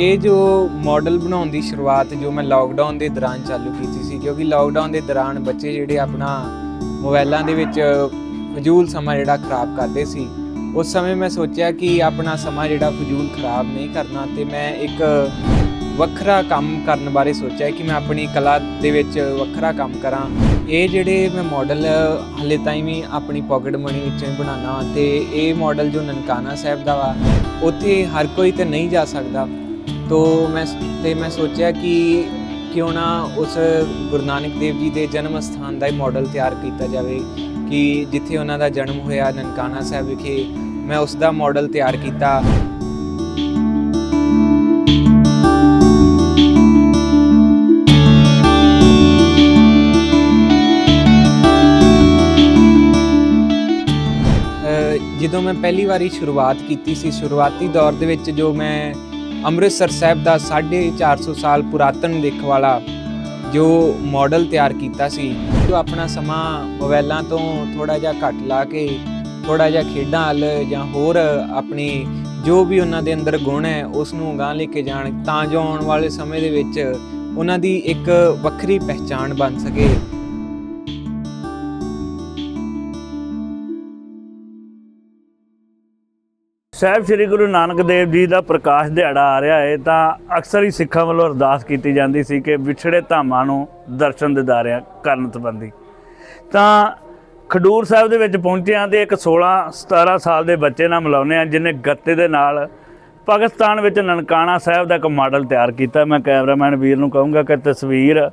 ਇਹ ਜੋ ਮਾਡਲ ਬਣਾਉਣ ਦੀ ਸ਼ੁਰੂਆਤ ਜੋ ਮੈਂ ਲਾਕਡਾਊਨ ਦੇ ਦੌਰਾਨ ਚਾਲੂ ਕੀਤੀ ਸੀ, ਕਿਉਂਕਿ ਲਾਕਡਾਊਨ ਦੇ ਦੌਰਾਨ ਬੱਚੇ ਜਿਹੜੇ ਆਪਣਾ ਮੋਬਾਈਲਾਂ ਦੇ ਵਿੱਚ ਫਜ਼ੂਲ ਸਮਾਂ ਜਿਹੜਾ ਖਰਾਬ ਕਰਦੇ ਸੀ, ਉਸ ਸਮੇਂ ਮੈਂ ਸੋਚਿਆ ਕਿ ਆਪਣਾ ਸਮਾਂ ਜਿਹੜਾ ਫਜ਼ੂਲ ਖਰਾਬ ਨਹੀਂ ਕਰਨਾ ਤੇ ਮੈਂ ਇੱਕ ਵੱਖਰਾ ਕੰਮ ਕਰਨ ਬਾਰੇ ਸੋਚਿਆ ਕਿ ਮੈਂ ਆਪਣੀ ਕਲਾ ਦੇ ਵਿੱਚ ਵੱਖਰਾ ਕੰਮ ਕਰਾਂ। ਇਹ ਜਿਹੜੇ ਮੈਂ ਮਾਡਲ ਹਲੇ ਤਾਈਂ ਵੀ ਆਪਣੀ ਪਾਕਟ ਮਨੀ ਵਿੱਚੋਂ ਹੀ ਬਣਾਉਣਾ ਤੇ ਇਹ ਮਾਡਲ ਜੋ ਨਨਕਾਣਾ ਸਾਹਿਬ ਦਾ ਵਾ, ਉੱਥੇ ਹਰ ਕੋਈ ਤੇ ਨਹੀਂ ਜਾ ਸਕਦਾ। ਤੋ ਮੈਂ ਤੇ ਮੈਂ ਸੋਚਿਆ ਕਿ ਕਿਉਂ ਨਾ ਉਸ ਗੁਰੂ ਨਾਨਕ ਦੇਵ ਜੀ ਦੇ ਜਨਮ ਸਥਾਨ ਦਾ ਹੀ ਮਾਡਲ ਤਿਆਰ ਕੀਤਾ ਜਾਵੇ ਕਿ ਜਿੱਥੇ ਉਹਨਾਂ ਦਾ ਜਨਮ ਹੋਇਆ ਨਨਕਾਣਾ ਸਾਹਿਬ ਵਿਖੇ, ਮੈਂ ਉਸ ਦਾ ਮਾਡਲ ਤਿਆਰ ਕੀਤਾ। ਜਦੋਂ ਮੈਂ ਪਹਿਲੀ ਵਾਰੀ ਸ਼ੁਰੂਆਤ ਕੀਤੀ ਸੀ, ਸ਼ੁਰੂਆਤੀ ਦੌਰ ਦੇ ਵਿੱਚ ਜੋ ਮੈਂ ਅੰਮ੍ਰਿਤਸਰ ਸਾਹਿਬ ਦਾ 450 ਸਾਲ ਪੁਰਾਤਨ ਦੇਖ ਵਾਲਾ ਜੋ ਮਾਡਲ ਤਿਆਰ ਕੀਤਾ ਸੀ, ਜੋ ਆਪਣਾ ਸਮਾਂ ਮੋਬਾਈਲਾਂ ਤੋਂ ਥੋੜਾ ਜਿਹਾ ਘੱਟ ਲਾ ਕੇ ਥੋੜਾ ਜਿਹਾ ਖੇਡਾਂ ਵੱਲ ਜਾਂ ਹੋਰ ਆਪਣੇ ਜੋ ਵੀ ਉਹਨਾਂ ਦੇ ਅੰਦਰ ਗੁਣ ਹੈ ਉਸ ਨੂੰ ਗਾਂ ਲੈ ਕੇ ਜਾਣ ਤਾਂ ਜੋ ਆਉਣ ਵਾਲੇ ਸਮੇਂ ਦੇ ਵਿੱਚ ਉਹਨਾਂ ਦੀ ਇੱਕ ਵੱਖਰੀ ਪਹਿਚਾਣ ਬਣ ਸਕੇ। ਸਾਹਿਬ, ਸ੍ਰੀ ਗੁਰੂ ਨਾਨਕ ਦੇਵ ਜੀ ਦਾ ਪ੍ਰਕਾਸ਼ ਦਿਹਾੜਾ ਆ ਰਿਹਾ ਹੈ ਤਾਂ ਅਕਸਰ ਹੀ ਸਿੱਖਾਂ ਵੱਲੋਂ ਅਰਦਾਸ ਕੀਤੀ ਜਾਂਦੀ ਸੀ ਕਿ ਵਿਛੜੇ ਧਾਮਾਂ ਨੂੰ ਦਰਸ਼ਨ ਦਿਦਾਰਿਆਂ ਕਰਨ ਸੰਬੰਧੀ। ਤਾਂ ਖਡੂਰ ਸਾਹਿਬ ਦੇ ਵਿੱਚ ਪਹੁੰਚਿਆ ਤੇ ਇੱਕ 16 17 ਸਾਲ ਦੇ ਬੱਚੇ ਨਾਲ ਮਿਲਾਉਂਦੇ ਆ, ਜਿਨੇ ਗੱਤੇ ਦੇ ਨਾਲ ਪਾਕਿਸਤਾਨ ਵਿੱਚ ਨਨਕਾਣਾ ਸਾਹਿਬ ਦਾ ਇੱਕ ਮਾਡਲ ਤਿਆਰ ਕੀਤਾ। ਮੈਂ ਕੈਮਰਾਮੈਨ ਵੀਰ ਨੂੰ ਕਹੂੰਗਾ ਕਿ ਤਸਵੀਰ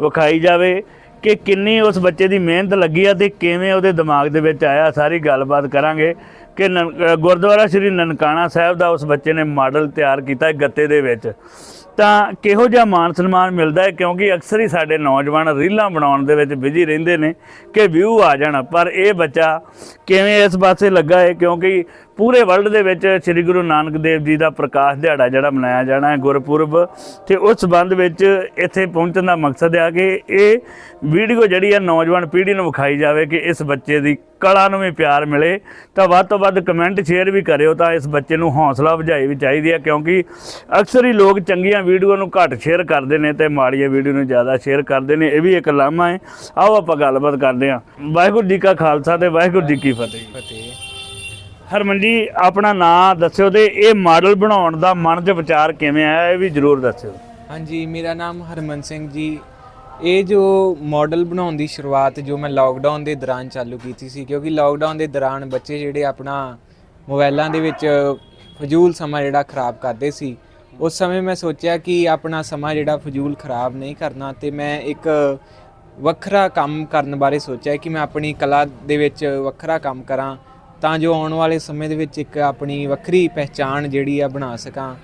ਵਿਖਾਈ ਜਾਵੇ ਕਿ ਕਿੰਨੀ ਉਸ ਬੱਚੇ ਦੀ ਮਿਹਨਤ ਲੱਗੀ ਆ ਤੇ ਕਿਵੇਂ ਉਹਦੇ ਦਿਮਾਗ ਦੇ ਵਿੱਚ ਆਇਆ, ਸਾਰੀ ਗੱਲਬਾਤ ਕਰਾਂਗੇ। ਕਿ ਨਨ- ਗੁਰਦੁਆਰਾ ਸ੍ਰੀ ਨਨਕਾਣਾ ਸਾਹਿਬ ਦਾ ਉਸ ਬੱਚੇ ਨੇ ਮਾਡਲ ਤਿਆਰ ਕੀਤਾ ਹੈ ਗੱਤੇ ਦੇ ਵਿੱਚ। ਤਾਂ ਕਿਹੋ ਜਿਹਾ ਮਾਨ ਸਨਮਾਨ ਮਿਲਦਾ ਹੈ? ਕਿਉਂਕਿ ਅਕਸਰ ਹੀ ਸਾਡੇ ਨੌਜਵਾਨ ਰੀਲਾਂ ਬਣਾਉਣ ਦੇ ਵਿੱਚ ਬਿਜ਼ੀ ਰਹਿੰਦੇ ਨੇ ਕਿ ਵਿਊ ਆ ਜਾਣ। ਪਰ ਇਹ ਬੱਚਾ ਕਿਵੇਂ ਇਸ ਪਾਸੇ ਲੱਗਾ ਹੈ? ਕਿਉਂਕਿ ਪੂਰੇ ਵਰਲਡ ਦੇ ਵਿੱਚ ਸ੍ਰੀ ਗੁਰੂ ਨਾਨਕ ਦੇਵ ਜੀ ਦਾ ਪ੍ਰਕਾਸ਼ ਦਿਹਾੜਾ ਜਿਹੜਾ ਮਨਾਇਆ ਜਾਣਾ ਹੈ ਗੁਰਪੁਰਬ, ਤੇ ਉਸ ਸੰਬੰਧ ਵਿੱਚ ਇੱਥੇ ਪਹੁੰਚਣ ਦਾ ਮਕਸਦ ਹੈ ਕਿ ਇਹ ਵੀਡੀਓ ਜਿਹੜੀ ਹੈ ਨੌਜਵਾਨ ਪੀੜ੍ਹੀ ਨੂੰ ਵਿਖਾਈ ਜਾਵੇ ਕਿ ਇਸ ਬੱਚੇ ਦੀ ਕਲਾ ਨੂੰ ਵੀ ਪਿਆਰ ਮਿਲੇ, ਤਾਂ ਵੱਧ ਤੋਂ ਵੱਧ ਕਮੈਂਟ ਸ਼ੇਅਰ ਵੀ ਕਰਿਓ ਤਾਂ ਇਸ ਬੱਚੇ ਨੂੰ ਹੌਸਲਾ ਵਜਾਈ ਵੀ ਚਾਹੀਦੀ ਹੈ, ਕਿਉਂਕਿ ਅਕਸਰ ਹੀ ਲੋਕ ਚੰਗੀਆਂ ਵੀਡੀਓ ਨੂੰ ਘੱਟ ਸ਼ੇਅਰ ਕਰਦੇ ਨੇ ਤੇ ਮਾੜੀਆਂ ਵੀਡੀਓ ਨੂੰ ਜ਼ਿਆਦਾ ਸ਼ੇਅਰ ਕਰਦੇ ਨੇ, ਇਹ ਵੀ ਇੱਕ ਲਾਮਾ ਹੈ। ਆਓ ਆਪਾਂ ਗੱਲਬਾਤ ਕਰਦੇ ਹਾਂ। ਵਾਹਿਗੁਰੂ ਜੀ ਕਾ ਖਾਲਸਾ ਤੇ ਵਾਹਿਗੁਰੂ ਜੀ ਕੀ ਫਤਿਹ ਫਤਿਹ। ਹਰਮਨ ਜੀ, ਆਪਣਾ ਨਾਂ ਦੱਸਿਓ ਤੇ ਇਹ ਮਾਡਲ ਬਣਾਉਣ ਦਾ ਮਨ 'ਚ ਵਿਚਾਰ ਕਿਵੇਂ ਆਇਆ, ਇਹ ਵੀ ਜ਼ਰੂਰ ਦੱਸਿਓ। ਹਾਂਜੀ, ਮੇਰਾ ਨਾਮ ਹਰਮਨ ਸਿੰਘ ਜੀ ਇਹ ਜੋ ਮਾਡਲ ਬਣਾਉਣ ਦੀ ਸ਼ੁਰੂਆਤ ਜੋ ਮੈਂ ਲਾਕਡਾਊਨ ਦੇ ਦੌਰਾਨ ਚਾਲੂ ਕੀਤੀ ਸੀ, ਕਿਉਂਕਿ ਲਾਕਡਾਊਨ ਦੇ ਦੌਰਾਨ ਬੱਚੇ ਜਿਹੜੇ ਆਪਣਾ ਮੋਬਾਈਲਾਂ ਦੇ ਵਿੱਚ ਫਜ਼ੂਲ ਸਮਾਂ ਜਿਹੜਾ ਖਰਾਬ ਕਰਦੇ ਸੀ, ਉਸ ਸਮੇਂ ਮੈਂ ਸੋਚਿਆ ਕਿ ਆਪਣਾ ਸਮਾਂ ਜਿਹੜਾ ਫਜ਼ੂਲ ਖਰਾਬ ਨਹੀਂ ਕਰਨਾ ਤੇ ਮੈਂ ਇੱਕ ਵੱਖਰਾ ਕੰਮ ਕਰਨ ਬਾਰੇ ਸੋਚਿਆ ਕਿ ਮੈਂ ਆਪਣੀ ਕਲਾ ਦੇ ਵਿੱਚ ਵੱਖਰਾ ਕੰਮ ਕਰਾਂ ਤਾਂ ਜੋ ਆਉਣ ਵਾਲੇ ਸਮੇਂ ਦੇ ਵਿੱਚ ਇੱਕ ਆਪਣੀ ਵੱਖਰੀ ਪਹਿਚਾਣ ਜਿਹੜੀ ਆ ਬਣਾ ਸਕਾਂ।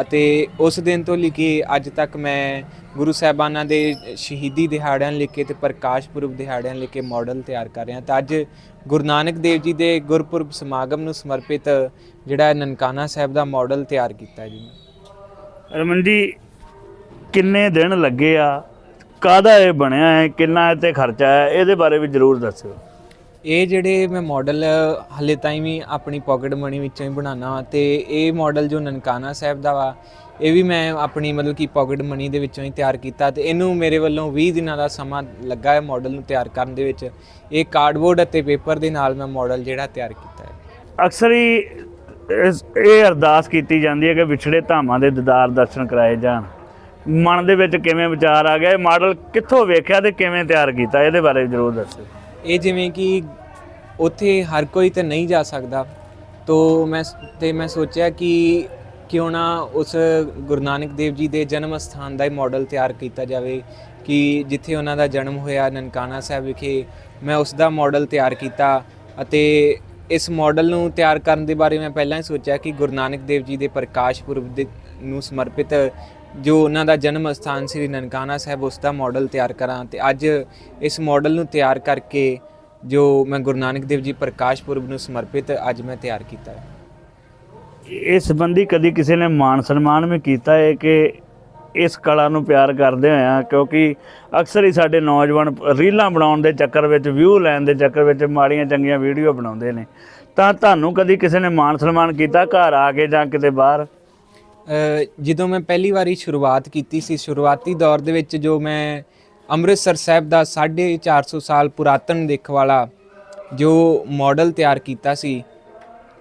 ਅਤੇ ਉਸ ਦਿਨ ਤੋਂ ਲੈ ਕੇ ਅੱਜ ਤੱਕ ਮੈਂ ਗੁਰੂ ਸਾਹਿਬਾਨਾਂ ਦੇ ਸ਼ਹੀਦੀ ਦਿਹਾੜਿਆਂ ਲੈ ਕੇ ਤੇ ਪ੍ਰਕਾਸ਼ ਪੁਰਬ ਦਿਹਾੜਿਆਂ ਲੈ ਕੇ ਮਾਡਲ ਤਿਆਰ ਕਰ ਰਿਹਾ ਤਾਂ ਅੱਜ ਗੁਰੂ ਨਾਨਕ ਦੇਵ ਜੀ ਦੇ ਗੁਰਪੁਰਬ ਸਮਾਗਮ ਨੂੰ ਸਮਰਪਿਤ ਜਿਹੜਾ ਨਨਕਾਣਾ ਸਾਹਿਬ ਦਾ ਮਾਡਲ ਤਿਆਰ ਕੀਤਾ ਜੀ। ਰਮਨ ਜੀ, ਕਿੰਨੇ ਦਿਨ ਲੱਗੇ ਆ? ਕਾਹਦਾ ਇਹ ਬਣਿਆ ਹੈ? ਕਿੰਨਾ ਇਹ ਤੇ ਖਰਚਾ ਹੈ? ਇਹਦੇ ਬਾਰੇ ਵੀ ਜ਼ਰੂਰ ਦੱਸਿਓ। ਇਹ ਜਿਹੜੇ ਮੈਂ ਮਾਡਲ ਹਲੇ ਤਾਈਂ ਵੀ ਆਪਣੀ ਪਾਕਟ ਮਨੀ ਵਿੱਚੋਂ ਹੀ ਬਣਾਉਣਾ ਤੇ ਇਹ ਮਾਡਲ ਜੋ ਨਨਕਾਣਾ ਸਾਹਿਬ ਦਾ ਵਾ ਇਹ ਵੀ ਮੈਂ ਆਪਣੀ ਮਤਲਬ ਕਿ ਪਾਕਟ ਮਨੀ ਦੇ ਵਿੱਚੋਂ ਹੀ ਤਿਆਰ ਕੀਤਾ ਤੇ ਇਹਨੂੰ ਮੇਰੇ ਵੱਲੋਂ 20 ਦਿਨਾਂ ਦਾ ਸਮਾਂ ਲੱਗਾ ਹੈ ਮਾਡਲ ਨੂੰ ਤਿਆਰ ਕਰਨ ਦੇ ਵਿੱਚ। ਇਹ ਕਾਰਡਬੋਰਡ ਅਤੇ ਪੇਪਰ ਦੇ ਨਾਲ ਮੈਂ ਮਾਡਲ ਜਿਹੜਾ ਤਿਆਰ ਕੀਤਾ ਹੈ। ਅਕਸਰ ਹੀ ਇਸ- ਇਹ ਅਰਦਾਸ ਕੀਤੀ ਜਾਂਦੀ ਹੈ ਕਿ ਵਿਛੜੇ ਧਾਮਾਂ ਦੇ ਦੀਦਾਰ ਦਰਸ਼ਨ ਕਰਾਏ ਜਾਣ। ਮਨ ਦੇ ਵਿੱਚ ਕਿਵੇਂ ਵਿਚਾਰ ਆ ਗਿਆ ਇਹ ਮਾਡਲ ਕਿੱਥੋਂ ਵੇਖਿਆ ਤੇ ਕਿਵੇਂ ਤਿਆਰ ਕੀਤਾ? ਇਹਦੇ ਬਾਰੇ ਵੀ ਜ਼ਰੂਰ ਦੱਸਿਓ। ਇਹ ਜਿਵੇਂ ਕਿ ਉੱਥੇ ਹਰ ਕੋਈ ਤੇ ਨਹੀਂ ਜਾ ਸਕਦਾ। ਤੋ ਮੈਂ ਤੇ ਮੈਂ ਸੋਚਿਆ ਕਿ ਕਿਉਂ ਨਾ ਉਸ ਗੁਰੂ ਨਾਨਕ ਦੇਵ ਜੀ ਦੇ ਜਨਮ ਸਥਾਨ ਦਾ ਹੀ ਮਾਡਲ ਤਿਆਰ ਕੀਤਾ ਜਾਵੇ ਕਿ ਜਿੱਥੇ ਉਹਨਾਂ ਦਾ ਜਨਮ ਹੋਇਆ ਨਨਕਾਣਾ ਸਾਹਿਬ ਵਿਖੇ, ਮੈਂ ਉਸ ਦਾ ਮਾਡਲ ਤਿਆਰ ਕੀਤਾ ਅਤੇ ਇਸ ਮਾਡਲ ਨੂੰ ਤਿਆਰ ਕਰਨ ਦੇ ਬਾਰੇ ਮੈਂ ਪਹਿਲਾਂ ਹੀ ਸੋਚਿਆ ਕਿ ਗੁਰੂ ਨਾਨਕ ਦੇਵ ਜੀ ਦੇ ਪ੍ਰਕਾਸ਼ ਪੁਰਬ ਦੇ ਨੂੰ ਸਮਰਪਿਤ ਜੋ ਉਹਨਾਂ ਦਾ ਜਨਮ ਸਥਾਨ ਸ੍ਰੀ ਨਨਕਾਣਾ ਸਾਹਿਬ ਉਸ ਦਾ ਮਾਡਲ ਤਿਆਰ ਕਰਾਂ ਤੇ ਅੱਜ ਇਸ ਮਾਡਲ ਨੂੰ ਤਿਆਰ ਕਰਕੇ ਜੋ ਮੈਂ ਗੁਰੂ ਨਾਨਕ ਦੇਵ ਜੀ ਪ੍ਰਕਾਸ਼ ਪੁਰਬ ਨੂੰ ਸਮਰਪਿਤ ਅੱਜ ਮੈਂ ਤਿਆਰ ਕੀਤਾ ਹੈ। ਇਸ ਸੰਬੰਧੀ ਕਦੀ ਕਿਸੇ ਨੇ ਮਾਣ ਸਨਮਾਨ ਵੀ ਕੀਤਾ ਹੈ ਕਿ ਇਸ ਕਲਾ ਨੂੰ ਪਿਆਰ ਕਰਦੇ ਹੋਇਆ ਕਿਉਂਕਿ ਅਕਸਰ ਹੀ ਸਾਡੇ ਨੌਜਵਾਨ ਰੀਲਾਂ ਬਣਾਉਣ ਦੇ ਚੱਕਰ ਵਿੱਚ ਵਿਊ ਲੈਣ ਦੇ ਚੱਕਰ ਵਿੱਚ ਮਾੜੀਆਂ ਚੰਗੀਆਂ ਵੀਡੀਓ ਬਣਾਉਂਦੇ ਨੇ। ਤਾਂ ਤੁਹਾਨੂੰ ਕਦੀ ਕਿਸੇ ਨੇ ਮਾਣ ਸਨਮਾਨ ਕੀਤਾ ਘਰ ਆ ਕੇ ਜਾਂ ਕਿਤੇ ਬਾਹਰ? ਜਦੋਂ ਮੈਂ ਪਹਿਲੀ ਵਾਰੀ ਸ਼ੁਰੂਆਤ ਕੀਤੀ ਸੀ ਸ਼ੁਰੂਆਤੀ ਦੌਰ ਦੇ ਵਿੱਚ ਜੋ ਮੈਂ ਅੰਮ੍ਰਿਤਸਰ ਸਾਹਿਬ ਦਾ 450 ਸਾਲ ਪੁਰਾਤਨ ਦੇਖ ਵਾਲਾ ਜੋ ਮਾਡਲ ਤਿਆਰ ਕੀਤਾ ਸੀ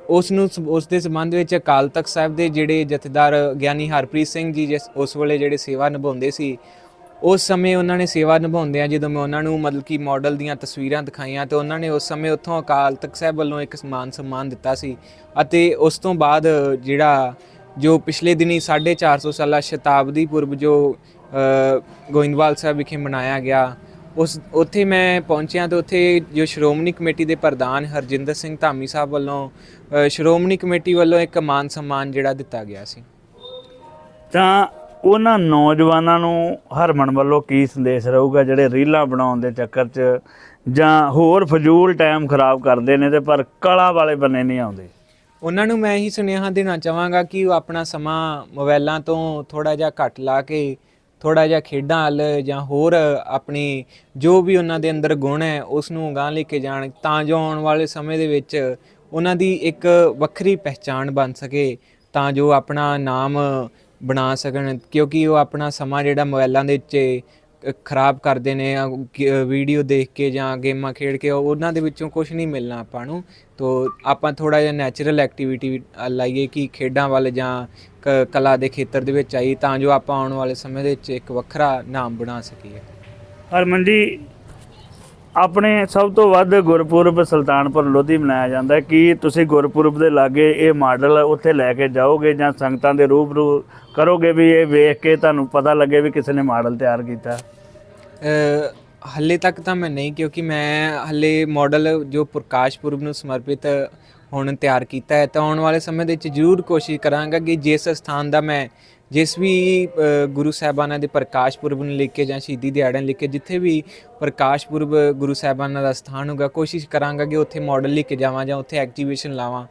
ਉਸ ਨੂੰ ਸ- ਉਸ ਦੇ ਸੰਬੰਧ ਵਿੱਚ ਅਕਾਲ ਤਖਤ ਸਾਹਿਬ ਦੇ ਜਿਹੜੇ ਜਥੇਦਾਰ ਗਿਆਨੀ ਹਰਪ੍ਰੀਤ ਸਿੰਘ ਜੀ ਜਿਸ, ਉਸ ਵੇਲੇ ਜਿਹੜੇ ਸੇਵਾ ਨਿਭਾਉਂਦੇ ਸੀ, ਉਸ ਸਮੇਂ ਉਹਨਾਂ ਨੇ ਸੇਵਾ ਨਿਭਾਉਂਦਿਆਂ ਜਦੋਂ ਮੈਂ ਉਹਨਾਂ ਨੂੰ ਮਤਲਬ ਕਿ ਮਾਡਲ ਦੀਆਂ ਤਸਵੀਰਾਂ ਦਿਖਾਈਆਂ ਤੇ ਉਹਨਾਂ ਨੇ ਉਸ ਸਮੇਂ ਉੱਥੋਂ ਅਕਾਲ ਤਖਤ ਸਾਹਿਬ ਵੱਲੋਂ ਇੱਕ ਸਮਾਨ ਸਨਮਾਨ ਦਿੱਤਾ ਸੀ ਅਤੇ ਉਸ ਤੋਂ ਬਾਅਦ ਜਿਹੜਾ ਜੋ ਪਿਛਲੇ ਦਿਨੀ 450 ਸਾਲਾ ਸ਼ਤਾਬਦੀ ਪੁਰਬ ਜੋ ਗੋਇੰਦਵਾਲ ਸਾਹਿਬ ਵਿਖੇ ਮਨਾਇਆ ਗਿਆ। ਉਸ ਉੱਥੇ ਮੈਂ ਪਹੁੰਚਿਆ ਤੇ ਉੱਥੇ ਜੋ ਸ਼੍ਰੋਮਣੀ ਕਮੇਟੀ ਦੇ ਪ੍ਰਧਾਨ ਹਰਜਿੰਦਰ ਸਿੰਘ ਧਾਮੀ ਸਾਹਿਬ ਵੱਲੋਂ ਸ਼੍ਰੋਮਣੀ ਕਮੇਟੀ ਵੱਲੋਂ ਇੱਕ ਮਾਨ ਸਨਮਾਨ ਜਿਹੜਾ ਦਿੱਤਾ ਗਿਆ ਸੀ। ਤਾਂ ਉਹਨਾਂ ਨੌਜਵਾਨਾਂ ਨੂੰ ਹਰਮਨ ਵੱਲੋਂ ਕੀ ਸੰਦੇਸ਼ ਰਹੂਗਾ? ਜਿਹੜੇ ਰੀਲਾਂ ਬਣਾਉਣ ਦੇ ਚੱਕਰ 'ਚ ਜਾਂ ਹੋਰ ਫਜ਼ੂਲ ਟਾਈਮ ਖਰਾਬ ਕਰਦੇ ਨੇ ਤੇ ਪਰ ਕਲਾ ਵਾਲੇ ਬੰਨੇ ਨਹੀਂ ਆਉਂਦੇ? ਉਹਨਾਂ ਨੂੰ ਮੈਂ ਇਹੀ ਸੁਨੇਹਾ ਦੇਣਾ ਚਾਹਾਂਗਾ ਕਿ ਉਹ ਆਪਣਾ ਸਮਾਂ ਮੋਬਾਈਲਾਂ ਤੋਂ ਥੋੜਾ ਜਿਹਾ ਘੱਟ ਲਾ ਕੇ ਥੋੜਾ ਜਿਹਾ ਖੇਡਾਂ ਵੱਲ ਜਾਂ ਹੋਰ ਆਪਣੀ ਜੋ ਵੀ ਉਹਨਾਂ ਦੇ ਅੰਦਰ ਗੁਣ ਹੈ ਉਸ ਨੂੰ ਅਗਾਂਹ ਲੈ ਕੇ ਜਾਣ ਤਾਂ ਜੋ ਆਉਣ ਵਾਲੇ ਸਮੇਂ ਦੇ ਵਿੱਚ ਉਹਨਾਂ ਦੀ ਇੱਕ ਵੱਖਰੀ ਪਹਿਚਾਣ ਬਣ ਸਕੇ, ਤਾਂ ਜੋ ਆਪਣਾ ਨਾਮ ਬਣਾ ਸਕਣ, ਕਿਉਂਕਿ ਉਹ ਆਪਣਾ ਸਮਾਂ ਜਿਹੜਾ ਮੋਬਾਈਲਾਂ ਦੇ ਵਿੱਚ ਖਰਾਬ ਕਰਦੇ ਨੇ ਵੀਡੀਓ ਦੇਖ ਕੇ ਜਾਂ ਗੇਮਾਂ ਖੇਡ ਕੇ ਉਹਨਾਂ ਦੇ ਵਿੱਚੋਂ ਕੁਝ ਨਹੀਂ ਮਿਲਣਾ ਆਪਾਂ ਨੂੰ। ਤੋ ਆਪਾਂ ਥੋੜਾ ਜਿਹਾ ਨੈਚੁਰਲ ਐਕਟੀਵਿਟੀ ਲਾਈਏ ਕਿ ਖੇਡਾਂ ਵੱਲ ਜਾਂ ਕ- ਕਲਾ ਦੇ ਖੇਤਰ ਦੇ ਵਿੱਚ ਆਈ ਤਾਂ ਜੋ ਆਪਾਂ ਆਉਣ ਵਾਲੇ ਸਮੇਂ ਦੇ ਵਿੱਚ ਇੱਕ ਵੱਖਰਾ ਨਾਮ ਬਣਾ ਸਕੀਏ। ਹਰਮਨ ਜੀ ਆਪਣੇ ਸਭ ਤੋਂ ਵੱਧ ਗੁਰਪੁਰਬ ਸੁਲਤਾਨਪੁਰ ਲੋਧੀ ਮਨਾਇਆ ਜਾਂਦਾ ਕਿ ਤੁਸੀਂ ਗੁਰਪੁਰਬ ਦੇ ਲਾਗੇ ਇਹ ਮਾਡਲ ਉੱਥੇ ਲੈ ਕੇ ਜਾਓਗੇ ਜਾਂ ਸੰਗਤਾਂ ਦੇ ਰੂਬਰੂ ਕਰੋਗੇ ਵੀ ਇਹ ਵੇਖ ਕੇ ਤੁਹਾਨੂੰ ਪਤਾ ਲੱਗੇ ਵੀ ਕਿਸੇ ਨੇ ਮਾਡਲ ਤਿਆਰ ਕੀਤਾ? ਅ, ਹੱਲੇ ਤੱਕ ਤਾਂ ਮੈਂ ਨਹੀਂ ਕਿਉਂਕਿ ਮੈਂ ਹੱਲੇ ਮਾਡਲ ਜੋ ਪ੍ਰਕਾਸ਼ ਪੁਰਬ ਨੂੰ ਸਮਰਪਿਤ ਹੁਣ ਤਿਆਰ ਕੀਤਾ ਹੈ। ਤਾਂ ਆਉਣ ਵਾਲੇ ਸਮੇਂ ਦੇ ਵਿੱਚ ਜ਼ਰੂਰ ਕੋਸ਼ਿਸ਼ ਕਰਾਂਗਾ ਕਿ ਜਿਸ ਸਥਾਨ ਦਾ ਮੈਂ ਜਿਸ ਵੀ ਗੁਰੂ ਸਾਹਿਬਾਨਾਂ ਦੇ ਪ੍ਰਕਾਸ਼ ਪੁਰਬ ਨੂੰ ਲੈ ਕੇ ਜਾਂ ਸ਼ਹੀਦੀ ਦਿਹਾੜਿਆਂ ਨੂੰ ਲੈ ਕੇ ਜਿੱਥੇ ਵੀ ਪ੍ਰਕਾਸ਼ ਪੁਰਬ ਗੁਰੂ ਸਾਹਿਬਾਨਾਂ ਦਾ ਸਥਾਨ ਹੋਗਾ ਕੋਸ਼ਿਸ਼ ਕਰਾਂਗਾ ਕਿ ਉੱਥੇ ਮਾਡਲ ਲੈ ਕੇ ਜਾਵਾਂ ਜਾਂ ਉੱਥੇ ਐਗਜੀਬਿਸ਼ਨ ਲਾਵਾਂ।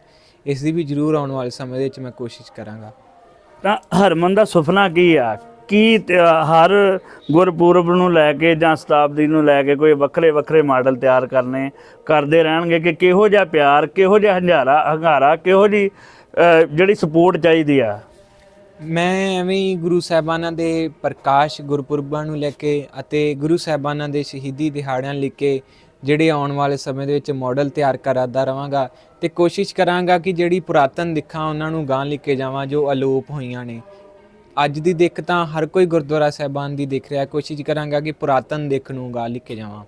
ਇਸ ਦੀ ਵੀ ਜ਼ਰੂਰ ਆਉਣ ਵਾਲੇ ਸਮੇਂ ਦੇ ਵਿੱਚ ਮੈਂ ਕੋਸ਼ਿਸ਼ ਕਰਾਂਗਾ। ਤਾਂ ਹਰਮਨ ਦਾ ਸੁਪਨਾ ਕੀ ਆ? ਕੀ ਤੇ- ਹਰ ਗੁਰਪੁਰਬ ਨੂੰ ਲੈ ਕੇ ਜਾਂ ਸ਼ਤਾਬਦੀ ਨੂੰ ਲੈ ਕੇ ਕੋਈ ਵੱਖਰੇ ਵੱਖਰੇ ਮਾਡਲ ਤਿਆਰ ਕਰਨੇ, ਕਰਦੇ ਰਹਿਣਗੇ ਕਿ ਕਿਹੋ ਜਿਹਾ ਪਿਆਰ, ਕਿਹੋ ਜਿਹਾ ਹੰਝਾਰਾ, ਹੰਗਾਰਾ, ਕਿਹੋ ਜੀ ਜਿਹੜੀ ਸਪੋਰਟ ਚਾਹੀਦੀ ਆ? ਮੈਂ ਐਵੇਂ ਹੀ ਗੁਰੂ ਸਾਹਿਬਾਨਾਂ ਦੇ ਪ੍ਰਕਾਸ਼ ਗੁਰਪੁਰਬਾਂ ਨੂੰ ਲੈ ਕੇ ਅਤੇ ਗੁਰੂ ਸਾਹਿਬਾਨਾਂ ਦੇ ਸ਼ਹੀਦੀ ਦਿਹਾੜਿਆਂ ਨੂੰ ਲੈ ਕੇ ਜਿਹੜੇ ਆਉਣ ਵਾਲੇ ਸਮੇਂ ਦੇ ਵਿੱਚ ਮਾਡਲ ਤਿਆਰ ਕਰਦਾ ਰਵਾਂਗਾ ਤੇ ਕੋਸ਼ਿਸ਼ ਕਰਾਂਗਾ ਕਿ ਜਿਹੜੀ ਪੁਰਾਤਨ ਦਿੱਖਾਂ ਉਹਨਾਂ ਨੂੰ ਗਾਂ ਲੈ ਕੇ ਜਾਵਾਂ ਜੋ ਅਲੋਪ ਹੋਈਆਂ ਨੇ। ਅੱਜ ਦੀ ਦਿੱਖ ਤਾਂ ਹਰ ਕੋਈ ਗੁਰਦੁਆਰਾ ਸਾਹਿਬਾਨ ਦੀ ਦਿਖ ਰਿਹਾ। ਕੋਸ਼ਿਸ਼ ਕਰਾਂਗਾ ਕਿ ਪੁਰਾਤਨ ਦਿੱਖ ਨੂੰ ਗਾਂ ਲੈ ਕੇ ਜਾਵਾਂ।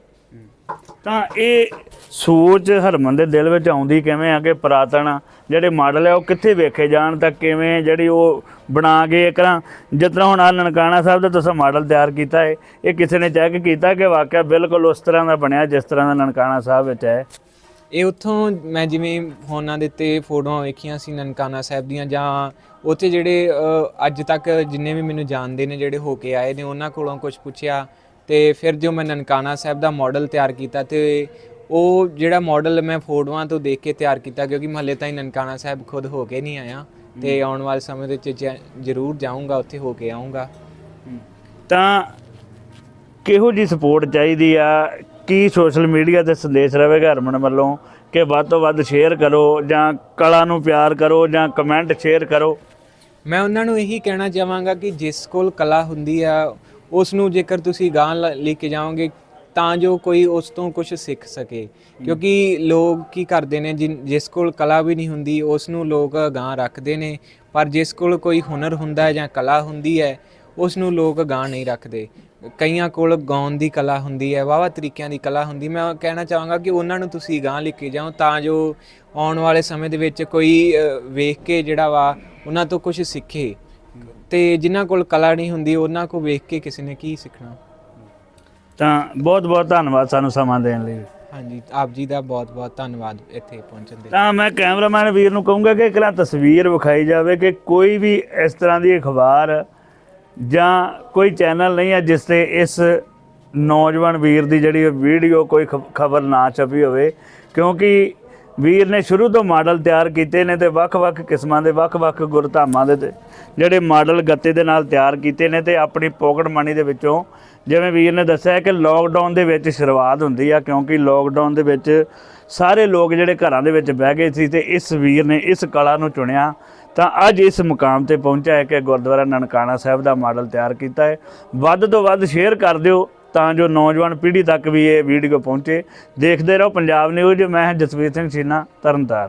ਤਾਂ ਇਹ ਸੋਚ ਹਰਮਨ ਦੇ ਦਿਲ ਵਿੱਚ ਆਉਂਦੀ ਕਿਵੇਂ ਆ ਕਿ ਪੁਰਾਤਨ ਜਿਹੜੇ ਮਾਡਲ ਆ, ਉਹ ਕਿੱਥੇ ਵੇਖੇ ਜਾਣ ਤਾਂ ਕਿਵੇਂ ਜਿਹੜੀ ਉਹ ਬਣਾ ਕੇ ਇੱਕ ਨਾ ਜਿਸ ਤਰ੍ਹਾਂ ਹੁਣ ਆਹ ਨਨਕਾਣਾ ਸਾਹਿਬ ਦਾ ਤੁਸੀਂ ਮਾਡਲ ਤਿਆਰ ਕੀਤਾ ਹੈ ਇਹ ਕਿਸੇ ਨੇ ਚੈੱਕ ਕੀਤਾ ਕਿ ਵਾਕਿਆ ਬਿਲਕੁਲ ਉਸ ਤਰ੍ਹਾਂ ਦਾ ਬਣਿਆ ਜਿਸ ਤਰ੍ਹਾਂ ਦਾ ਨਨਕਾਣਾ ਸਾਹਿਬ ਵਿੱਚ ਹੈ? ਇਹ ਉੱਥੋਂ ਮੈਂ ਜਿਵੇਂ ਫੋਨਾਂ ਦੇ ਉੱਤੇ ਫੋਟੋਆਂ ਵੇਖੀਆਂ ਸੀ ਨਨਕਾਣਾ ਸਾਹਿਬ ਦੀਆਂ, ਜਾਂ ਉੱਥੇ ਜਿਹੜੇ ਅੱਜ ਤੱਕ ਜਿੰਨੇ ਵੀ ਮੈਨੂੰ ਜਾਣਦੇ ਨੇ ਜਿਹੜੇ ਹੋ ਕੇ ਆਏ ਨੇ, ਉਹਨਾਂ ਕੋਲੋਂ ਕੁਝ ਪੁੱਛਿਆ। ਤੇ ਫਿਰ ਜੋ ਮੈਂ ਨਨਕਾਣਾ ਸਾਹਿਬ ਦਾ ਮਾਡਲ ਤਿਆਰ ਕੀਤਾ ਤੇ ਉਹ ਜਿਹੜਾ ਮਾਡਲ ਮੈਂ ਫੋਟੋਆਂ ਤੋਂ ਦੇਖ ਕੇ ਤਿਆਰ ਕੀਤਾ ਕਿਉਂਕਿ ਮਹੱਲੇ ਤਾਈਂ ਨਨਕਾਣਾ ਸਾਹਿਬ ਖੁਦ ਹੋ ਕੇ ਨਹੀਂ ਆਇਆ ਤੇ ਆਉਣ ਵਾਲੇ ਸਮੇਂ ਦੇ ਵਿੱਚ ਜ਼ਰੂਰ ਜਾਊਂਗਾ ਉੱਥੇ ਹੋ ਕੇ ਆਊਂਗਾ। ਤਾਂ ਕਿਹੋ ਜੀ ਸਪੋਰਟ ਚਾਹੀਦੀ ਆ? ਕੀ ਸੋਸ਼ਲ ਮੀਡੀਆ ਤੇ ਸੰਦੇਸ਼ ਰਹੇਗਾ ਹਰਮਨ ਵੱਲੋਂ ਕਿ ਵੱਧ ਤੋਂ ਵੱਧ ਸ਼ੇਅਰ ਕਰੋ ਜਾਂ ਕਲਾ ਨੂੰ ਪਿਆਰ ਕਰੋ ਜਾਂ ਕਮੈਂਟ ਸ਼ੇਅਰ ਕਰੋ? ਮੈਂ ਉਹਨਾਂ ਨੂੰ ਇਹੀ ਕਹਿਣਾ ਚਾਹਾਂਗਾ ਕਿ ਜਿਸ ਕੋਲ ਕਲਾ ਹੁੰਦੀ ਆ ਉਸ ਨੂੰ ਜੇਕਰ ਤੁਸੀਂ ਗਾਂ ਲ- ਲੈ ਕੇ ਜਾਓਗੇ, ਤਾਂ ਜੋ ਕੋਈ ਉਸ ਤੋਂ ਕੁਝ ਸਿੱਖ ਸਕੇ। ਕਿਉਂਕਿ ਲੋਕ ਕੀ ਕਰਦੇ ਨੇ, ਜਿਨ- ਜਿਸ ਕੋਲ ਕਲਾ ਵੀ ਨਹੀਂ ਹੁੰਦੀ ਉਸ ਨੂੰ ਲੋਕ ਗਾਂ ਰੱਖਦੇ ਨੇ। ਪਰ ਜਿਸ ਕੋਲ ਕੋਈ ਹੁਨਰ ਹੁੰਦਾ ਹੈ ਜਾਂ ਕਲਾ ਹੁੰਦੀ ਹੈ ਉਸ ਨੂੰ ਲੋਕ ਗਾਂ ਨਹੀਂ ਰੱਖਦੇ। ਕਈਆਂ ਕੋਲ ਗਾਉਣ ਦੀ ਕਲਾ ਹੁੰਦੀ ਹੈ ਵਾਵਾ ਤਰੀਕਿਆਂ ਦੀ ਕਲਾ ਹੁੰਦੀ। ਮੈਂ ਕਹਿਣਾ ਚਾਹਾਂਗਾ ਕਿ ਉਹਨਾਂ ਨੂੰ ਤੁਸੀਂ ਗਾਂ ਲੈ ਕੇ ਜਾਓ, ਤਾਂ ਜੋ ਆਉਣ ਵਾਲੇ ਸਮੇਂ ਦੇ ਵਿੱਚ ਕੋਈ ਵੇਖ ਕੇ ਜਿਹੜਾ ਵਾ, ਉਹਨਾਂ ਤੋਂ ਕੁਝ ਸਿੱਖੇ। ਤੇ ਜਿਨ੍ਹਾਂ ਕੋਲ ਕਲਾ ਨਹੀਂ ਹੁੰਦੀ ਉਹਨਾਂ ਕੋ ਵੇਖ ਕੇ ਕਿਸੇ ਨੇ ਕੀ ਸਿੱਖਣਾ ਤਾਂ ਬਹੁਤ ਬਹੁਤ ਧੰਨਵਾਦ ਸਾਨੂੰ ਸਮਾਂ ਦੇਣ ਲਈ ਹਾਂਜੀ ਆਪ ਜੀ ਦਾ ਬਹੁਤ ਬਹੁਤ ਧੰਨਵਾਦ ਇੱਥੇ ਪਹੁੰਚਣ ਦੇ ਲਈ। ਤਾਂ ਮੈਂ ਕੈਮਰਾਮੈਨ ਵੀਰ ਨੂੰ ਕਹੂੰਗਾ ਕਿ ਇੱਕ ਨਾ ਤਸਵੀਰ ਵਿਖਾਈ ਜਾਵੇ ਕਿ ਕੋਈ ਵੀ ਇਸ ਤਰ੍ਹਾਂ ਦੀ ਅਖਬਾਰ ਜਾਂ ਕੋਈ ਚੈਨਲ ਨਹੀਂ ਹੈ ਜਿਸ ਤੇ ਇਸ ਨੌਜਵਾਨ ਵੀਰ ਦੀ ਜਿਹੜੀ ਵੀਡੀਓ ਕੋਈ ਖਬਰ ਨਾ ਛਪੀ ਹੋਵੇ ਕਿਉਂਕਿ ਵੀਰ ਨੇ ਸ਼ੁਰੂ ਤੋਂ ਮਾਡਲ ਤਿਆਰ ਕੀਤੇ ਨੇ ਤੇ ਵੱਖ-ਵੱਖ ਕਿਸਮਾਂ ਦੇ, ਵੱਖ-ਵੱਖ ਗੁਰਧਾਮਾਂ ਦੇ ਜਿਹੜੇ ਮਾਡਲ ਗੱਤੇ ਦੇ ਨਾਲ ਤਿਆਰ ਕੀਤੇ ਨੇ ਤੇ ਆਪਣੀ ਪੋਕਟ ਮਨੀ ਦੇ ਵਿੱਚੋਂ ਜਿਵੇਂ ਵੀਰ ਨੇ ਦੱਸਿਆ ਕਿ ਲੋਕਡਾਊਨ ਦੇ ਵਿੱਚ ਸ਼ੁਰੂਆਤ ਹੁੰਦੀ ਆ, ਕਿਉਂਕਿ ਲੋਕਡਾਊਨ ਦੇ ਵਿੱਚ ਸਾਰੇ ਲੋਕ ਜਿਹੜੇ ਘਰਾਂ ਦੇ ਵਿੱਚ ਬਹਿ ਗਏ ਸੀ ਤੇ ਇਸ ਵੀਰ ਨੇ ਇਸ ਕਲਾ ਨੂੰ ਚੁਣਿਆ। ਤਾਂ ਅੱਜ ਇਸ ਮੁਕਾਮ ਤੇ ਪਹੁੰਚਿਆ ਹੈ ਕਿ ਗੁਰਦੁਆਰਾ ਨਨਕਾਣਾ ਸਾਹਿਬ ਦਾ ਮਾਡਲ ਤਿਆਰ ਕੀਤਾ ਹੈ। ਵੱਧ ਤੋਂ ਵੱਧ ਸ਼ੇਅਰ ਕਰ ਦਿਓ। ਤਾਂ ਜੋ ਨੌਜਵਾਨ ਪੀੜ੍ਹੀ ਤੱਕ ਵੀ ਇਹ ਵੀਡੀਓ ਪਹੁੰਚੇ। ਦੇਖਦੇ ਰਹੋ ਪੰਜਾਬ ਨਿਊਜ਼, ਮੈਂ ਹਾਂ ਜਸਵੀਰ ਸਿੰਘ ਛੀਨਾ, ਤਰਨਤਾਰਨ।